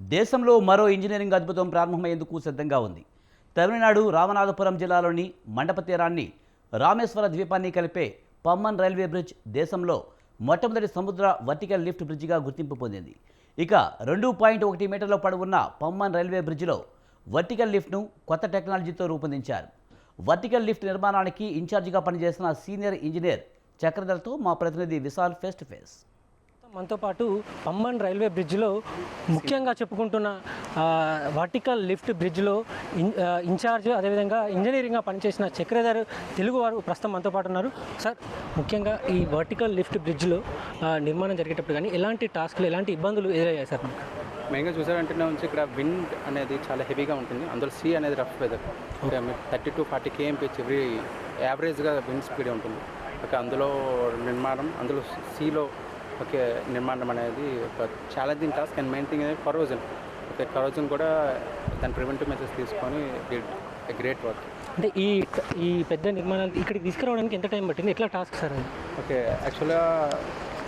దేశంలో మరో ఇంజనీరింగ్ అద్భుతం ప్రారంభమయ్యేందుకు సిద్ధంగా ఉంది. తమిళనాడు రామనాథపురం జిల్లాలోని మండప తీరాన్ని రామేశ్వర ద్వీపాన్ని కలిపే పమ్మన్ రైల్వే బ్రిడ్జ్ దేశంలో మొట్టమొదటి సముద్ర వర్టికల్ లిఫ్ట్ బ్రిడ్జిగా గుర్తింపు పొందింది. ఇక రెండు పాయింట్ ఒకటి మీటర్ల పొడవున్న పమ్మన్ రైల్వే బ్రిడ్జిలో వర్టికల్ లిఫ్ట్ను కొత్త టెక్నాలజీతో రూపొందించారు. వర్టికల్ లిఫ్ట్ నిర్మాణానికి ఇన్ఛార్జిగా పనిచేసిన సీనియర్ ఇంజనీర్ చక్రధర్తో మా ప్రతినిధి విశాల్ ఫేస్ టు ఫేస్. మనతో పాటు పమ్మన్ రైల్వే బ్రిడ్జ్లో ముఖ్యంగా చెప్పుకుంటున్న వర్టికల్ లిఫ్ట్ బ్రిడ్జ్లో ఇన్ ఇన్ఛార్జ్ అదేవిధంగా ఇంజనీరింగ్గా పనిచేసిన చక్రధర్ తెలుగు వారు ప్రస్తుతం మనతో పాటు ఉన్నారు. సార్ ముఖ్యంగా ఈ వర్టికల్ లిఫ్ట్ బ్రిడ్జ్లో నిర్మాణం జరిగేటప్పుడు కానీ ఎలాంటి టాస్క్లు ఎలాంటి ఇబ్బందులు ఎదురయ్యాయి సార్ మెయిన్గా చూసారంటే నుంచి ఇక్కడ విండ్ అనేది చాలా హెవీగా ఉంటుంది. అందులో సీ అనేది rough weather. Thirty to forty K M pitch every యావరేజ్గా విండ్ స్పీడ్ ఉంటుంది. ఓకే అందులో నిర్మాణం అందులో సీలో ఓకే నిర్మాణం అనేది ఒక challenging task and main thing అనేది కరోజన్ ఓకే కరోజన్ కూడా దాని ప్రివెంటివ్ మెజర్స్ తీసుకొని గ్రేట్ వర్క్ అంటే ఈ ఈ పెద్ద నిర్మాణాలు ఇక్కడికి తీసుకురావడానికి ఎంత టైం పట్టింది? ఎట్లా టాస్క్ సార్ ఓకే యాక్చువల్గా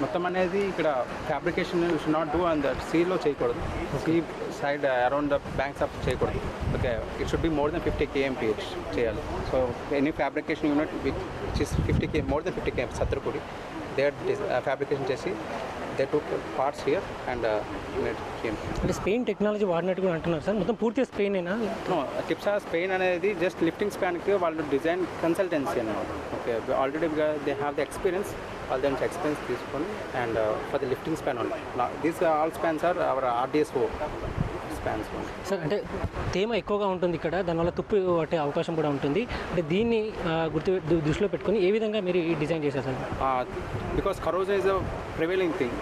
మొత్తం అనేది ఇక్కడ fabrication should not do and సీలో చేయకూడదు. Sea side around the banks of చేయకూడదు. Okay it should be more than fifty K M P H చేయాలి. So any fabrication unit which is fifty K more than fifty K M సత్రపూడి they fabrication చేసి they two parts here and అంటే Spain technology వాడినట్టు కూడా అంటున్నారు sir. మొత్తం పూర్తిగా స్పెయినేనా no టిప్సా స్పెయిన్ అనేది జస్ట్ లిఫ్టింగ్ స్పాన్కి వాళ్ళు డిజైన్ కన్సల్టెన్సీ అనమాట okay already they have the experience వాళ్ళ నుంచి ఎక్స్పీరియన్స్ తీసుకొని and for the lifting span only these all spans are our RDSO spans sir అంటే తేమ ఎక్కువగా ఉంటుంది ఇక్కడ దానివల్ల తుప్పు పట్టే అవకాశం కూడా ఉంటుంది. అంటే దీన్ని గుర్తు దృష్టిలో పెట్టుకొని ఏ విధంగా మీరు ఈ డిజైన్ చేశారు sir? Because corrosion is a prevailing thing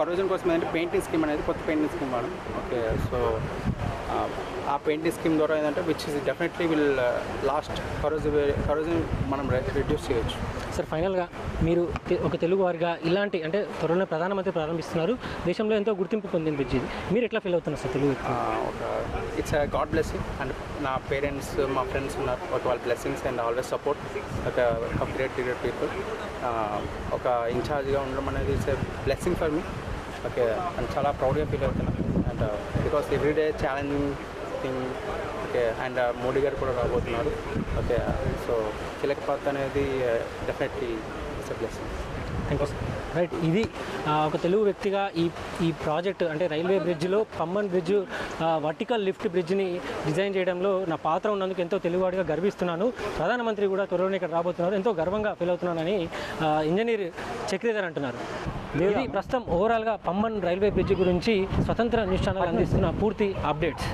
corrosion కోసం ఏంటంటే పెయింటింగ్ స్కీమ్ అనేది కొత్త పెయింటింగ్ స్కీమ్ వాడు ఓకే సో ఆ పెయింటింగ్ స్కీమ్ ద్వారా ఏంటంటే which is definitely will last corrosion corrosion మనం రిడ్యూస్ చేయొచ్చు. సార్ ఫైనల్గా మీరు ఒక తెలుగు వారిగా ఇలాంటి అంటే త్వరలో ప్రధానమంత్రి ప్రారంభిస్తున్నారు. దేశంలో ఎంతో గుర్తింపు బ్రిడ్జ్ ఇది మీరు ఎట్లా ఫీల్ అవుతున్నారు సార్ తెలుగు ఒక ఇట్స్ గాడ్ బ్లెస్సింగ్ అండ్ నా పేరెంట్స్ మా ఫ్రెండ్స్ ఉన్నారు. ఒక వాళ్ళ బ్లెస్సింగ్స్ అండ్ ఆల్వేస్ సపోర్ట్ ఒక గ్రేట్ గ్రేట్ పీపుల్ ఒక ఇన్ఛార్జ్గా ఉండడం అనేది it's blessing for me okay and చాలా ప్రౌడ్గా ఫీల్ అవుతున్నాను and because everyday challenging thing okay and Modi garu కూడా రాబోతున్నారు. ఓకే సో చిలకపాత్ అనేది definitely it's blessing thank you right ఇది ఒక తెలుగు వ్యక్తిగా ఈ ఈ ప్రాజెక్ట్ అంటే రైల్వే బ్రిడ్జ్లో పమ్మన్ బ్రిడ్జ్ వర్టికల్ లిఫ్ట్ బ్రిడ్జ్ని డిజైన్ చేయడంలో నా పాత్ర ఉన్నందుకు ఎంతో తెలుగువాడిగా గర్విస్తున్నాను. ప్రధానమంత్రి కూడా త్వరలోనే ఇక్కడ రాబోతున్నారు. ఎంతో గర్వంగా ఫీల్ అవుతున్నానని ఇంజనీర్ చక్రీధర్ అంటున్నారు. ఇది ప్రస్తుతం ఓవరాల్గా పమ్మన్ రైల్వే బ్రిడ్జ్ గురించి స్వతంత్ర న్యూస్ ఛానల్ అందిస్తున్న పూర్తి అప్డేట్స్.